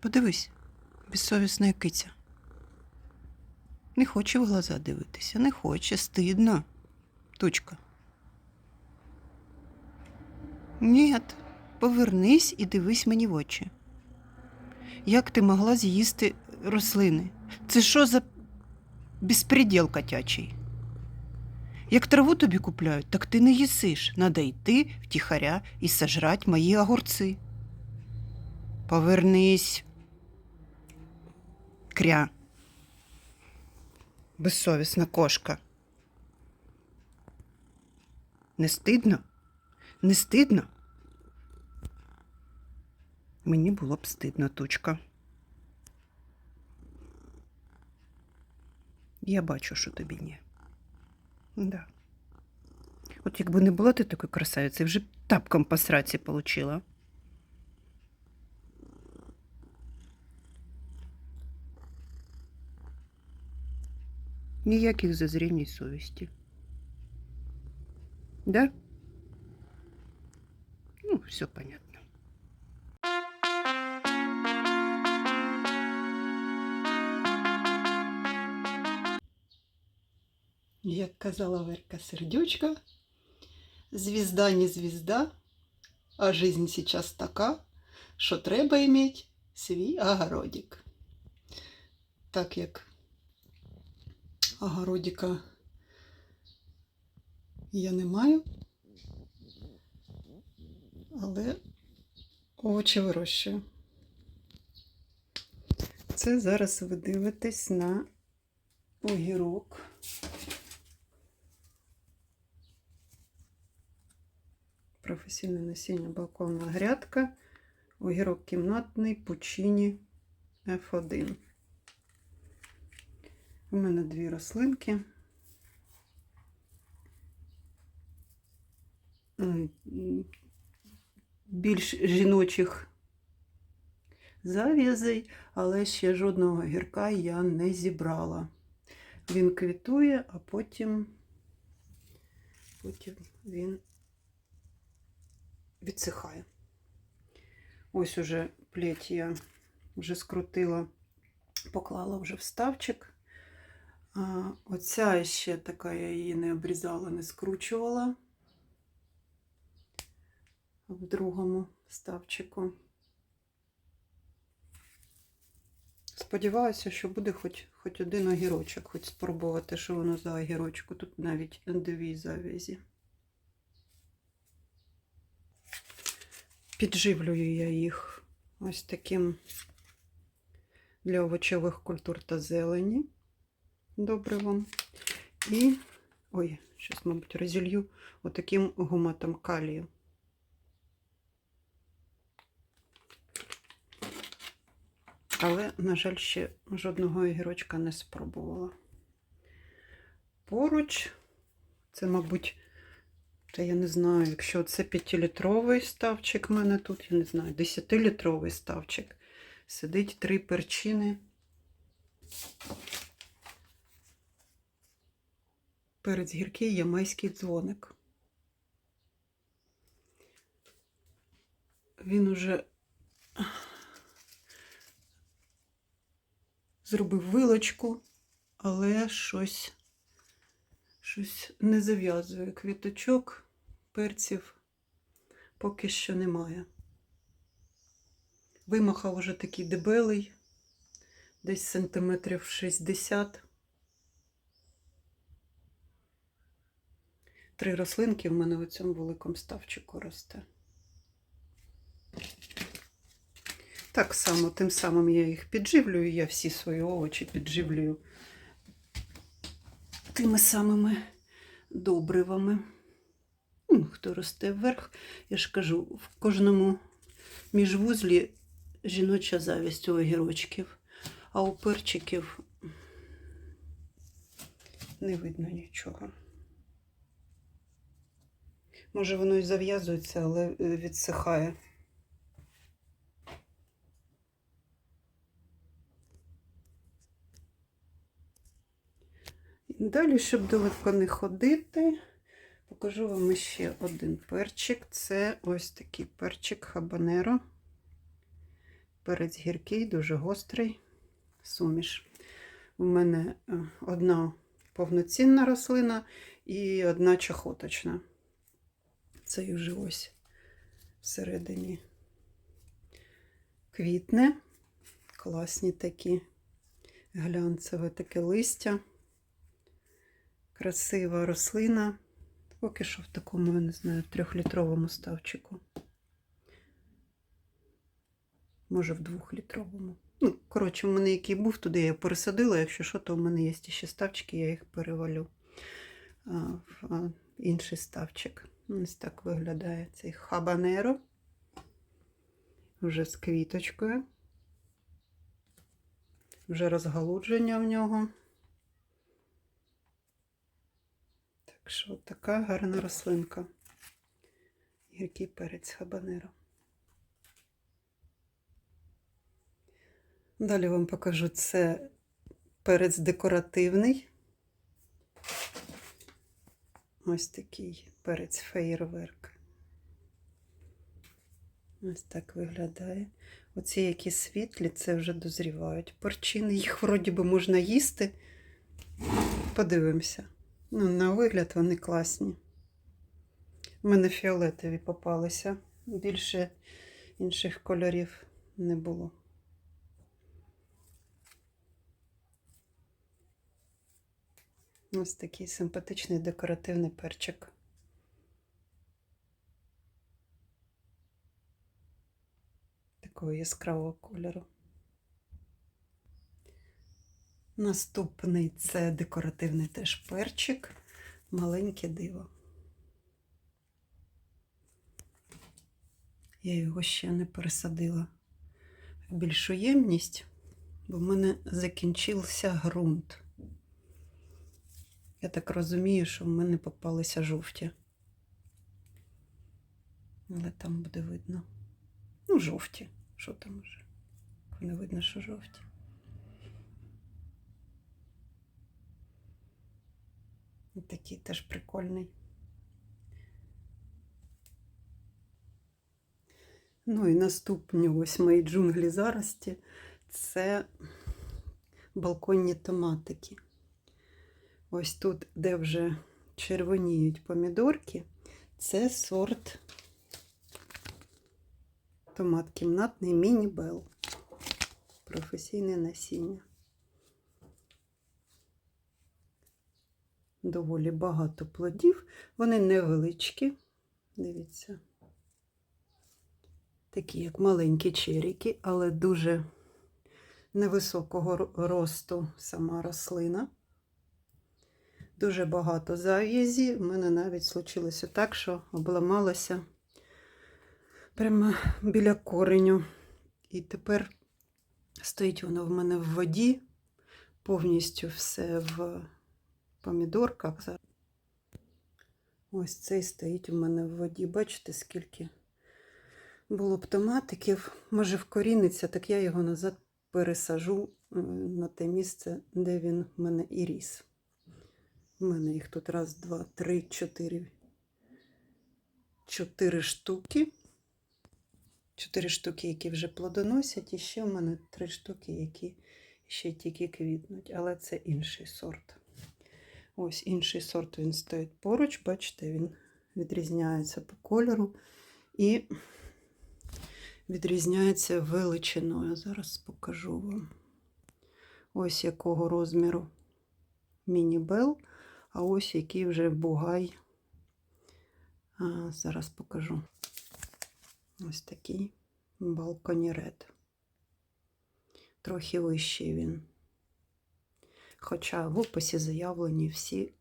Подивись, безсовісна киця. Не хоче в глаза дивитися, не хоче, стидно. Тучка. Ні, повернись і дивись мені в очі. Як ти могла з'їсти рослини? Це що за безпреділ котячий? Як траву тобі купляють, так ти не їсиш. Надо йти втіхаря і сожрать мої огурці. Повернись. Кря. Безсовісна кошка. Не стидно? Не стидно? Мені було б стидно, тучка. Я бачу, що тобі ні. Да. От якби не була ти такою красавицею, вже тапком по сраці получила. Ніяких зазрінь совісті. Да? Ну, все понятно. Як казала Верка Сердючка, звізда не звізда, а жизнь сейчас така, що треба иметь свій огородик. Так як огородика я не маю, але овочі вирощую. Це зараз ви дивитесь на огірок. Професійне насіння балконна грядка, огірок кімнатний Пучині F1. У мене дві рослинки. Більш жіночих зав'язей, але ще жодного гірка я не зібрала. Він квітує, а потім, потім він відсихає. Ось уже плеть я вже скрутила, поклала вже вставчик. Оця ще така, я її не обрізала, не скручувала в другому ставчику. Сподіваюся, що буде хоч, хоч один огірочок, хоч спробувати, що воно за огірочку. Тут навіть дві завязі. Підживлюю я їх ось таким для овочевих культур та зелені добривом. І, ой, зараз, мабуть, розілью отаким гуматом калію. Але, на жаль, ще жодного огірочка не спробувала. Поруч, це, мабуть, та я не знаю, якщо це 5-літровий ставчик в мене тут, я не знаю, 10-літровий ставчик. Сидить три перчини. Перець гіркий ямайський дзвоник. Він уже зробив вилочку, але щось, щось не зав'язує. Квіточок, перців поки що немає. Вимахав уже такий дебелий, десь сантиметрів 60. Три рослинки в мене у цьому великому ставчику росте. Так само, тим самим я їх підживлюю, я всі свої овочі підживлюю тими самими добривами. Ну, Хто росте вверх, я ж кажу, в кожному міжвузлі жіноча завість у огірочків, а у перчиків не видно нічого. Може, воно і зав'язується, але е, відсихає. Далі, щоб далеко не ходити, покажу вам ще один перчик. Це ось такий перчик хабанеро. Перець гіркий, дуже гострий суміш. У мене е, одна повноцінна рослина і одна чахоточна. Це вже ось всередині квітне. Класні такі глянцеве таке листя. Красива рослина. Поки що в такому, я не знаю, трьохлітровому ставчику. Може, в двохлітровому. Ну, коротше, в мене який був, туди я пересадила. Якщо що, то в мене є ще ставчики, я їх перевалю в інший ставчик. Ось так виглядає цей хабанеро. Вже з квіточкою. Вже розгалудження в нього. Що така гарна рослинка. Гіркий перець хабанеро. Далі вам покажу це перець декоративний. Ось такий перець феєрверк. Ось так виглядає. Оці які світлі, це вже дозрівають. Порчини, їх вроді би можна їсти. Подивимося. Ну, на вигляд вони класні. У мене фіолетові попалися. Більше інших кольорів не було. Ось такий симпатичний декоративний перчик. Такого яскравого кольору. Наступний це декоративний теж перчик, маленьке диво. Я його ще не пересадила в більшу ємність, бо в мене закінчився ґрунт. Я так розумію, що в мене попалися жовті. Але там буде видно. Ну, жовті. Що там уже? Не видно, що жовті. І такий теж прикольний. Ну і наступні ось мої джунглі зарості це балконні томатики. Ось тут, де вже червоніють помідорки, це сорт томат кімнатний міні-бел. Професійне насіння. Доволі багато плодів. Вони невеличкі. Дивіться. Такі, як маленькі черіки, але дуже невисокого росту сама рослина. Дуже багато зав'язі. У мене навіть случилося так, що обламалося прямо біля кореню. І тепер стоїть воно в мене в воді, повністю все в помідорках. Ось цей стоїть у мене в воді. Бачите, скільки було б томатиків. Може, вкоріниться, так я його назад пересажу на те місце, де він в мене і ріс. У мене їх тут раз, два, три, чотири. Чотири штуки. Чотири штуки, які вже плодоносять, і ще в мене три штуки, які ще тільки квітнуть, але це інший сорт. Ось інший сорт він стоїть поруч, бачите, він відрізняється по кольору і відрізняється величиною. Зараз покажу вам. Ось якого розміру міні-бел, а ось який вже бугай. А, Зараз покажу. Ось такий балконірет. Трохи вищий він. Хоча в описі заявлені всі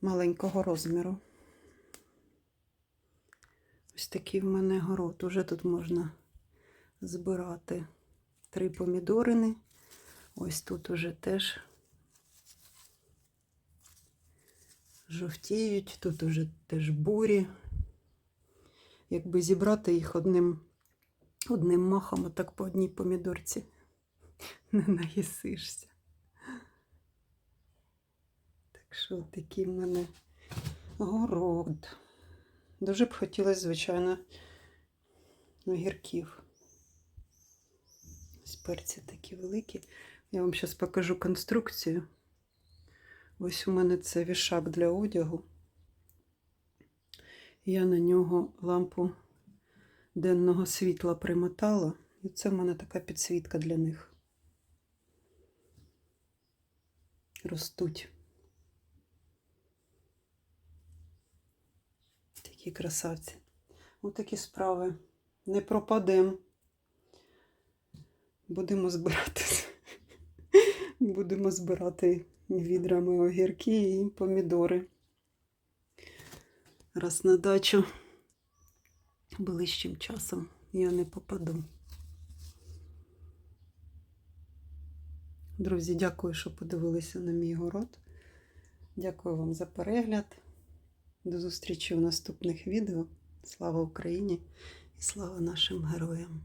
маленького розміру. Ось такий в мене город. Уже тут можна збирати три помідорини. Ось тут уже теж жовтіють, тут уже теж бурі. Якби зібрати їх одним одним махом, отак по одній помідорці, не наїсишся. Так Що такий в мене город. Дуже б хотілося, звичайно, огірків. Ось перці такі великі. Я вам зараз покажу конструкцію. Ось у мене це вішак для одягу. Я на нього лампу денного світла примотала. І це в мене така підсвітка для них. Ростуть. Такі красавці. Ось такі справи. Не пропадем. Будемо збирати. Будемо збирати відрами огірки і помідори. Раз на дачу ближчим часом я не попаду. Друзі, дякую, що подивилися на мій город. Дякую вам за перегляд. До зустрічі в наступних відео. Слава Україні і слава нашим героям!